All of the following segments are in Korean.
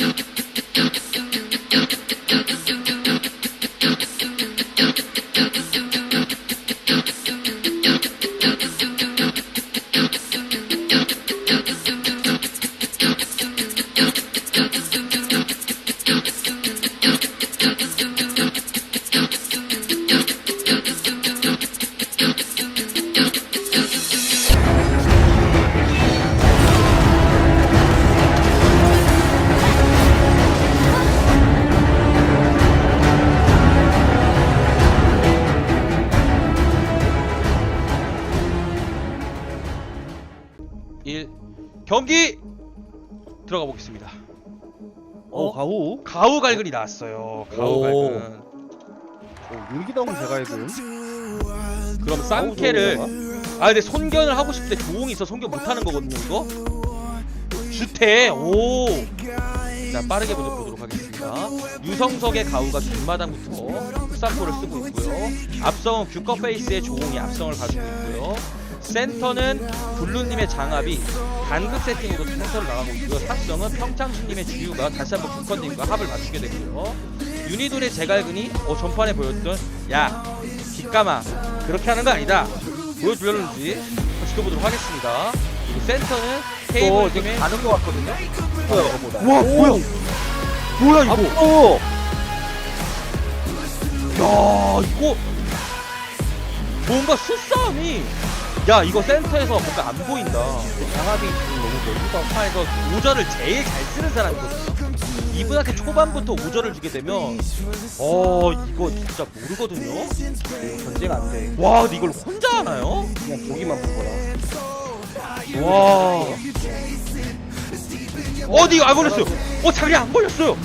일 경기 들어가 보겠습니다. 어, 가오. 가우 갈근이 나왔어요. 가우 오. 갈근. 어, 윤기동 제갈금. 그럼 쌍캐를 아 근데 손견을 하고 싶을 때 조홍이 있어 손견 못 하는 거거든요 이거. 주태 오. 자 빠르게 먼저 보도록 하겠습니다. 유성석의 가우가 뒷마당부터 흑사포를 쓰고 있고요. 앞성은 규커 페이스의 조홍이 앞성을 봐주고 있고요. 센터는 블루님의 장압이 단급 세팅으로 센터를 나가고 있고요. 탑성은 평창수님의 주유가 다시 한번 규커님과 합을 맞추게 되고요. 유니돌의 제갈근이 어, 전판에 보였던 야 기까마 그렇게 하는 거 아니다 보여주려는지 지켜보도록 하겠습니다. 그리고 센터는 테이블팀의 가는 것 같거든요. 와 뭐야 뭐야 이거 오. 야 이거 뭔가 수싸움이 야 이거 센터에서 뭔가 안 보인다 장압이 지금 너무 멀리다. 판에서 오저를 제일 잘 쓰는 사람이거든요 이분한테 초반부터 오저를 주게 되면 어 이거 진짜 모르거든요 전제가 안 돼. 와 근데 이걸 혼자 하나요? 그냥 보기만 보거라. 와 어디 안 걸렸어요 어 장량 안 걸렸어요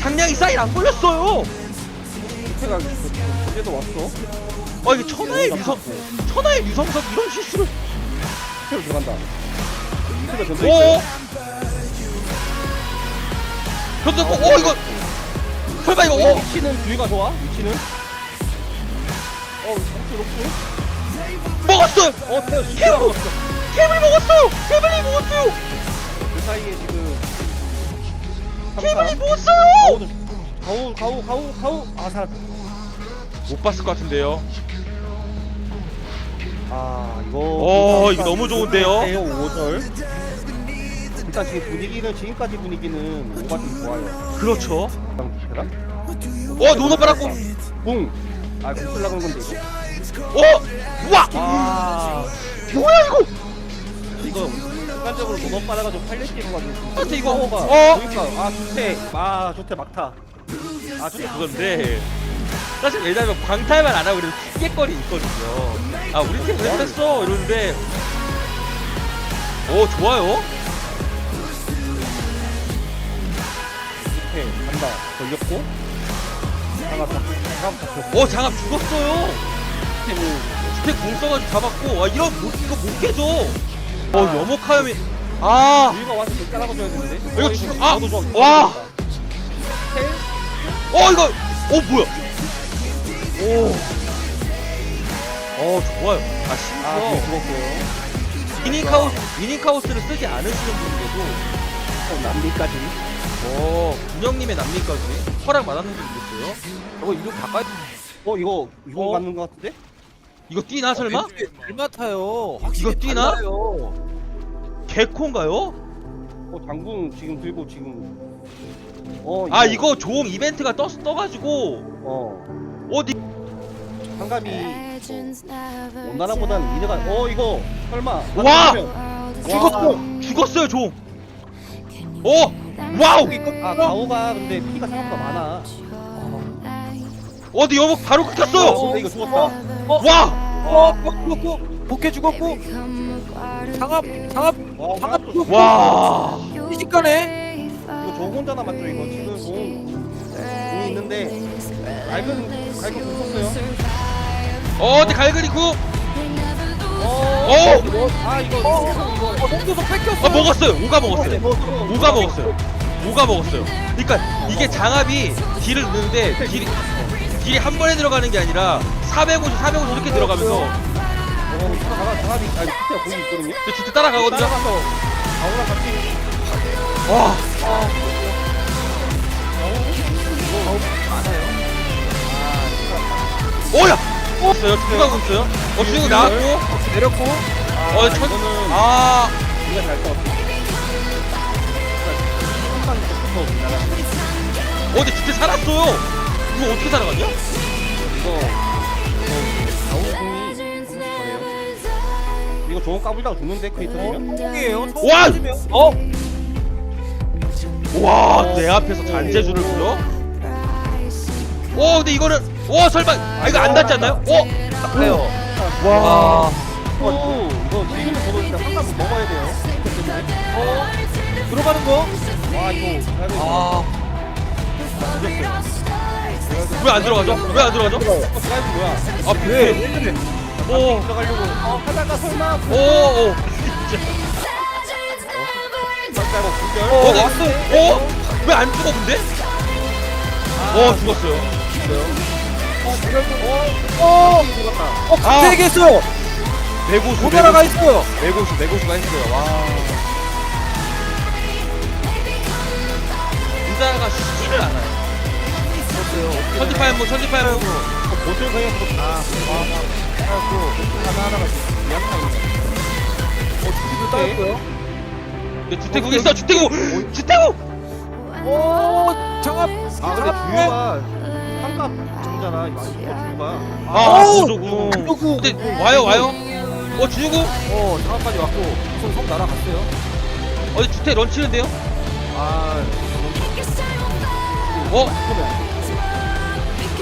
장량이 사인 안 걸렸어요 밑에가 전제도 왔어. 아 이게 천하의 유성 천하의 유성석 이런 실수를 밑으로 들어간다. 밑에가 전제 오 있어. 근데 어, 어 이거 설마 이거 어 위치는 주위가 좋아? 위치는? 어, 상체 높고. 먹었어요 어, 태워 태워! 시키라 먹었어. 탭을 먹었어요 탭을 먹었어요 그 사이에 지금. 탭을 먹었어요 가우, 가우, 가우, 가우. 아, 살았다. 못 봤을 것 같은데요 아, 이거. 어, 이거 너무 좋은데요? 5절. 일단 지금 분위기는, 지금까지 분위기는 5가 좀 좋아요. 그렇죠? 어 노노 빨았고 붕! 아, 붕 쓰려고 한 건데, 이거. 어 우와 아, 뭐야 이거 이거 순간적으로 너무 빨아가지고 팔려 뛰어가지고. 근데 이거, 가 어? 보니까, 아, 좋대. 아, 좋대, 막타. 아 진짜 그건데 사실 왜냐면 광탈만 안 하고 그래도 핑계거리 있거든요 아 우리 팀 그랬어 이러는데 오 좋아요 좋대. 간다. 걸렸고. 장갑 잡, 장갑. 어 장갑 죽었어요 뭐, 주택 공 써가지고 잡았고 와 이런 못, 이거 못 깨져 어 여목하염이 아 우리가 와서 결단하고 줘야 되는데. 이거 어, 죽- 아! 나도 좋아. 와! 텔? 어 이거 어 뭐야 오. 어 좋아요 아 아, 심지어 그거 죽었고요. 미니카우스 미니카우스를 쓰지 않으시는 분인데도 어, 남미까지. 어 군영님의 남미까지 허락 받았는지 모르겠어요 저거 이거 가까이. 어, 이거, 이거 어? 맞는 것 같은데? 이거 뛰나 설마 왼쪽에 잘 맡아요. 이거 뛰나? 달라요. 개콘가요 어, 장군 지금 들고 지금. 어, 아 이거 조홍 이벤트가 떠 떠가지고 어, 어디? 한감이 온나라보다는 미드가. 어, 이거. 설마. 와! 맞으면- 죽었어! 죽었어요 조홍 어? 와우! 아, 가오가 근데 피가 생각보다 많아. 어디 여목 바로 어, 끊겼어요 근데 이거 죽었다. 와! 어, 죽었고, 복해 죽었고, 장압, 장압, 와, 장압. 이거 죽었고. 와. 시식가네 저 혼자 남았죠, 이거. 지금 공, 공 이 있는데. 갈근, 갈근 붙었어요. 어, 근데 갈그리 구. 어, 어! 이거, 아, 이거, 어, 이거. 어, 농도석 뺏겼어. 아, 먹었어요. 오가 먹었어요. 뭐, 오가 먹었어요. 오가 먹었어요. 그러니까 이게 장압이 딜을 넣는데 딜이 딜이 한 번에 들어가는 게 아니라 450, 450 이렇게 들어가면서 어, 장갑, 장갑이, 아니, 밑에 공이 있거든요. 근데 따라가거든요. 따라가서 가오랑 같이. 와, 있어요. 준우 가고 있어요. 어 준우 나왔고. 내렸고 아, 어 천. 이거는 아 우리가 잘 싸웠어. 한판 부터 우리나라 어, 근데 진짜 살았어요. 이거 어떻게 살아갔냐? 이거 이거 조금 까불다가 죽는데 크리터면 똥이에요 와! 어? 와, 내 앞에서 잔재주를 부려? 오, 근데 이거는, 오, 설마, 아, 이거 안 닿지 않나요? 오! 그래요 와. 어, 이거 지금 저도 진짜 한판 먹어야 돼요. 어? 들어가는 거? 와 이거 아 왜 안 들어가죠? 왜 안 들어가죠? 어, 드라이브 뭐야? 아, 왜? 왜? 왜 그래? 오, 들어가려고 어 하다가 설마 오, 오. 불결 어 네. 왔어요 오? 왜안 죽어, 근데? 오, 죽었어요. 어! 죽었다. 어 갑자기 했어요 내고수, 못 알아가 있어요 내고수, 내고수가 했어요. 와. 의자가 쉬지를 않아요. 천지파연무, 천지파연무. 보슬 그냥 다 하고 하나 하나가 양상 어 주기도 따였고요 근데 주택국 있어, 주택국! 주택국! 오 장갑 아 근데 주유가 한갑 정잖아 이거 주유가 아, 어우! 보조국. 누구 근데 와요, 와요? 어, 주유국? 어 장갑까지 왔고 우선 섬 날아갔어요 어디 주택 런치는데요? 아 어?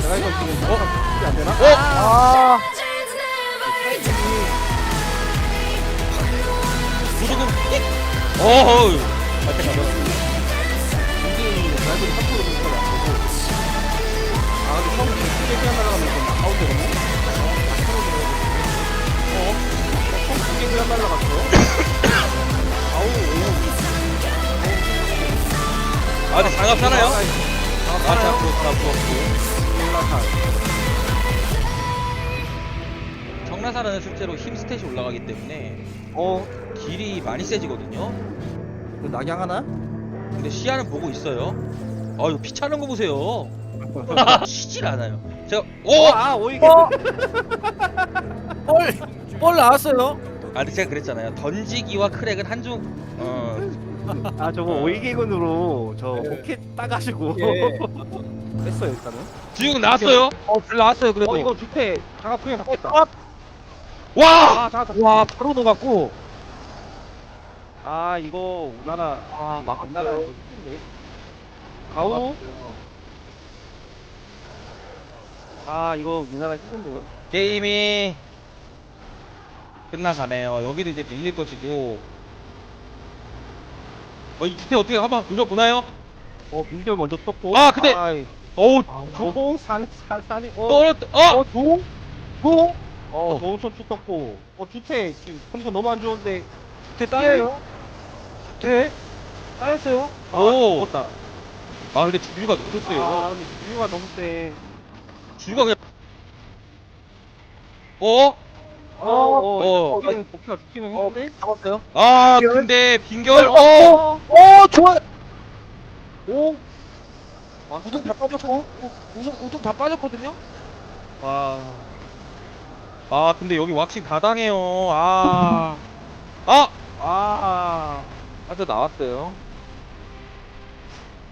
내가 이거 지금 어? 이게 안 되나? 어? 아 보조국? 어허. 맞다 가자 여기 드라이브를 3%로 그냥 날아가면 좀 아웃 되거든? 어? 처음 크게 그냥 날아갔어 아우 아, 근데 장갑 사나요? 아 아, 살아요? 자, 부었다, 부었고. 정나사는 실제로 힘 스탯이 올라가기 때문에 어? 길이 많이 세지거든요. 그 낙양 하나? 근데 시야는 보고 있어요. 아, 이거 피 차는 거 보세요. 쉬질 않아요. 제가, 오! 아, 아 오이게 어? 뻘! 뻘 나왔어요 근데 제가 그랬잖아요. 던지기와 크랙은 한중, 어, 아 저거 오이개근으로 저 포켓 따가지고 예. 뺐어요 일단은 주육 나왔어요. 어불 나왔어요 그래도 어 이거 주태 장갑 그냥 잡겠다 아, 와! 아 장갑 와 바로 녹았고 아 이거 우나라 아 우나라 가우. 아 이거 우나라 힘든데요. 게임이 끝나가네요. 여기도 이제 밀릴 것이고. 어, 이 주택 어떻게 한번 돌려보나요? 어 빈결 먼저 떴고. 아, 근데- 아이, 어우, 조공? 산, 산, 산이 어, 떨었, 어! 어 동? 동? 어 좋은 선수 떴고. 어 주태 지금 컨디션 너무 안 좋은데. 대 따여요? 대 따였어요? 아 오. 죽었다 아, 근데 주유가 높았어요. 아 근데 주유가 너무 세 주유가 그냥. 어? 어, 어, 어. 어, 이건 복귀가 죽기는 했는데. 잡았어요 아, 빈결? 근데 빈결, 어! 어, 어 좋아 오. 와, 우동 다 빠졌고 우동 우동 다 빠졌거든요 와, 아, 근데 여기 왁싱 다 당해요. 아. 아! 아, 아저 나왔어요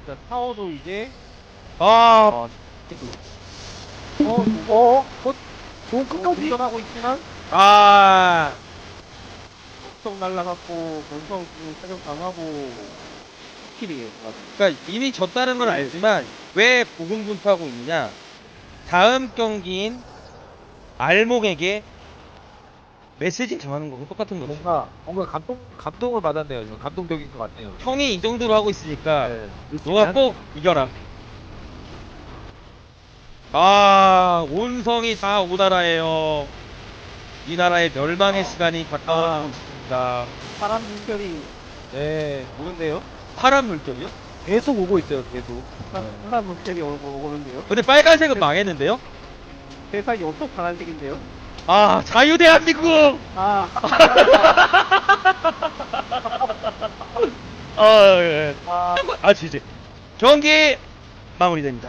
자, 타워도 이제, 아, 어, 어? 어? 좋은 어, 끝까지 운전하고 있지만, 아. 속 날라갔고, 지금 사격 당하고, 스킬이에요. 그러니까 이미 졌다는 건 알지만 왜 고군분투하고 있느냐? 다음 경기인 알목에게 메시지 전하는 거고 똑같은 거죠. 뭔가 뭔가 감동 감동을 받았네요 좀 감동적인 것 같네요 형이 이 정도로 하고 있으니까 네. 너가 꼭 이겨라. 아, 온성이 다 오나라예요. 이 나라의 멸망의 시간이 가까워졌습니다. 파란 물결이 네 오는데요? 파란 물결이요? 계속 오고 있어요 계속 파- 파란 물결이 오고, 오는데요? 근데 빨간색은 망했는데요? 세상이 엄청 파란색인데요? 아, 자유 대한민국! 아, 아, 예. 아, 아, 진짜. 경기 마무리됩니다.